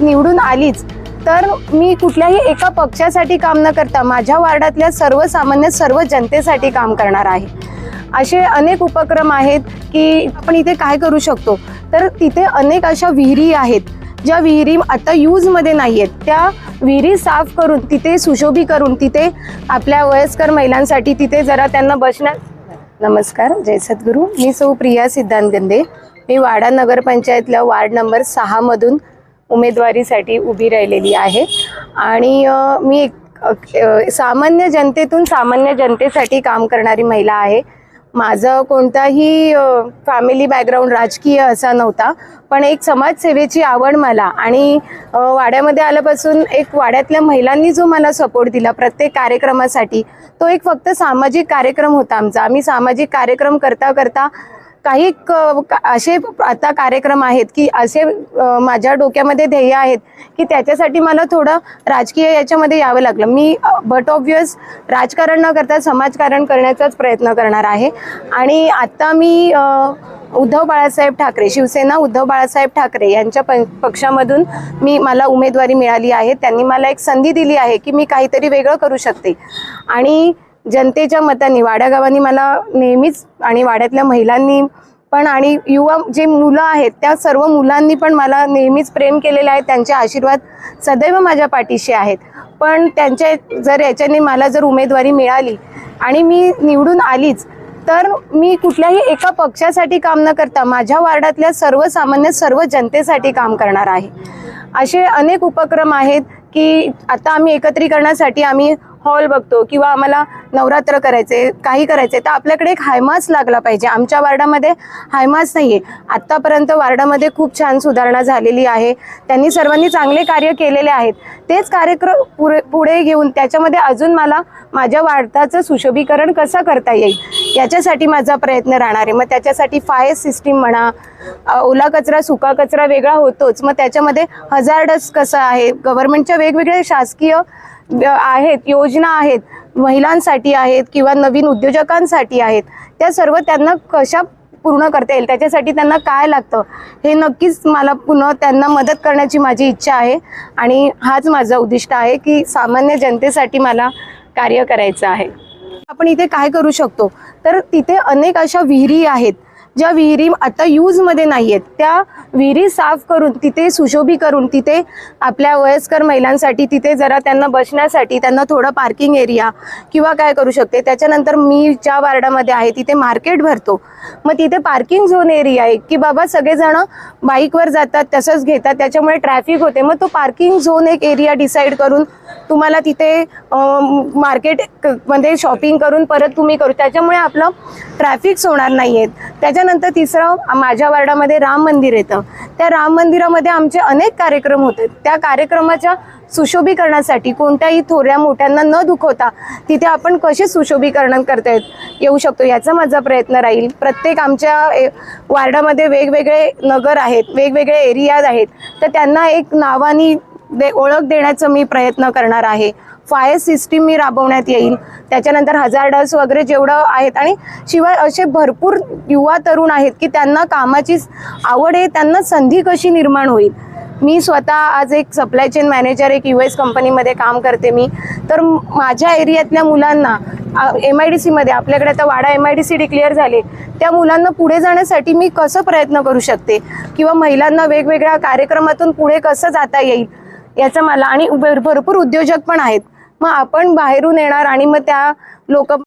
निवडून आलीच तर मी कुठल्याही एका पक्षासाठी काम न करता माझ्या वार्डातल्या सर्वसामान्य सर्व जनतेसाठी काम करणार आहे. असे अनेक उपक्रम आहेत की आपण इथे काय करू शकतो? तर तिथे अनेक अशा विहिरी आहेत ज्या विहिरी आता यूजमध्ये नाही आहेत त्या विहिरी साफ करून तिथे सुशोभी करून तिथे आपल्या वयस्कर महिलांसाठी तिथे जरा त्यांना बसण्यात नमस्कार जय सद्गुरू. मी सौ प्रिया सिद्धांत गंदे. मी वाडा नगरपंचायतला वार्ड नंबर सहामधून उमेदवारीसाठी उभी राहिलेली आहे. आणि मी एक सामान्य जनतेतून सामान्य जनतेसाठी काम करणारी महिला आहे. माझं कोणताही फॅमिली बॅकग्राऊंड राजकीय असा नव्हता पण एक समाजसेवेची आवड मला आणि वाड्यामध्ये आल्यापासून एक वाड्यातल्या महिलांनी जो मला सपोर्ट दिला प्रत्येक कार्यक्रमासाठी तो एक फक्त सामाजिक कार्यक्रम होता आमचा. आम्ही सामाजिक कार्यक्रम करता करता काही क- का- असे आता कार्यक्रम आहेत की असे माझ्या डोक्यामध्ये ध्येय आहेत की त्याच्यासाठी मला थोडं राजकीय याच्यामध्ये यावं लागलं. मी बट ऑब्वियस राजकारण न करता समाजकारण करण्याचाच प्रयत्न करणार आहे. आणि आता मी उद्धव बाळासाहेब ठाकरे शिवसेना उद्धव बाळासाहेब ठाकरे यांच्या प पक्षामधून मी मला उमेदवारी मिळाली आहे. त्यांनी मला एक संधी दिली आहे की मी काहीतरी वेगळं करू शकते. आणि जनतेच्या मतांनी वाड्यागावांनी मला नेहमीच आणि वाड्यातल्या महिलांनी पण आणि युवा जे मुलं आहेत त्या सर्व मुलांनी पण मला नेहमीच प्रेम केलेलं आहे. त्यांचे आशीर्वाद सदैव माझ्या पाठीशी आहेत. पण त्यांच्या जर याच्याने मला जर उमेदवारी मिळाली आणि मी निवडून आलीच तर मी कुठल्याही एका पक्षासाठी काम न करता माझ्या वार्डातल्या सर्वसामान्य सर्व जनतेसाठी काम करणार आहे. असे अनेक उपक्रम आहेत की आता आम्ही एकत्रीकरणासाठी आम्ही हॉल बघतो किंवा आम्हाला नवरात्र करायचे काही करायचे तर आपल्याकडे एक हायमास लागला पाहिजे. आमच्या वार्डामध्ये हायमास नाही आहे आत्तापर्यंत वार्डामध्ये खूप छान सुधारणा झालेली आहे. त्यांनी सर्वांनी चांगले कार्य केलेले आहेत. तेच कार्यक्रम पुढे पुढे घेऊन त्याच्यामध्ये अजून मला माझ्या वार्डाचं सुशोभीकरण कसं करता येईल याच्यासाठी माझा प्रयत्न राहणार आहे. मग त्याच्यासाठी फायर सिस्टीम म्हणा ओला कचरा सुका कचरा वेगळा होतोच. मग त्याच्यामध्ये हजार्डस कसं आहे? गव्हर्नमेंटच्या वेगवेगळे शासकीय आहेत योजना आहेत महिलांसाठी आहेत किंवा नवीन उद्योजकांसाठी आहेत त्या सर्व त्यांना कशा पूर्ण करता येईल? त्याच्यासाठी त्यांना काय लागतं? हे नक्कीच मला पुन्हा त्यांना मदत करण्याची माझी इच्छा आहे आणि हाच माझा उद्दिष्ट आहे की सामान्य जनतेसाठी मला कार्य करायचं आहे. आपण इथे काय करू शकतो? तर तिथे अनेक अशा विहिरी आहेत. ज्या विहिरी आता यूजमध्ये नाही आहेत त्या विहिरी साफ करून तिथे सुशोभी करून तिथे आपल्या वयस्कर महिलांसाठी तिथे जरा त्यांना बसण्यासाठी त्यांना थोडं पार्किंग एरिया किंवा काय करू शकते. त्याच्यानंतर मी ज्या वार्डामध्ये आहे तिथे मार्केट भरतो. मग तिथे पार्किंग झोन एरिया आहे की बाबा सगळेजण बाईकवर जातात तसंच घेतात त्याच्यामुळे ट्रॅफिक होते. मग तो पार्किंग झोन एक एरिया डिसाईड करून तुम्हाला तिथे मार्केटमध्ये शॉपिंग करून परत तुम्ही करू. त्याच्यामुळे आपलं ट्रॅफिक्स होणार नाही आहेत त्याच्यानंतर तिसरं माझ्या वार्डामध्ये राम मंदिर येतं. त्या राम मंदिरामध्ये आमचे अनेक कार्यक्रम होते. त्या कार्यक्रमाच्या सुशोभीकरणासाठी कोणत्याही थोड्या मोठ्यांना न दुखवता तिथे आपण कसे सुशोभीकरण करता येत येऊ शकतो याचा माझा प्रयत्न राहील. प्रत्येक आमच्या ए, वार्डामध्ये वेगवेगळे नगर आहेत वेगवेगळे एरियाज आहेत. तर त्यांना एक नावानी दे ओळख देण्याचा मी प्रयत्न करणार आहे. फायर सिस्टीम मी राबवण्यात येईल. त्याच्यानंतर हजार्डस वगैरे जेवढं आहेत आणि शिवाय असे भरपूर युवा तरुण आहेत की त्यांना कामाची आवड आहे त्यांना संधी कशी निर्माण होईल? मी स्वतः आज एक सप्लाय चेन मॅनेजर एक यू एस कंपनीमध्ये काम करते मी. तर माझ्या एरियातल्या मुलांना एम आय डी सीमध्ये आपल्याकडे आता Wada M I D C declare झाले त्या मुलांना पुढे जाण्यासाठी मी कसं प्रयत्न करू शकते? किंवा महिलांना वेगवेगळ्या कार्यक्रमातून पुढे कसं जाता येईल? याचं मला आणि भर- भरपूर उद्योजक पण आहेत. मग आपण बाहेरून येणार आणि मग त्या लोक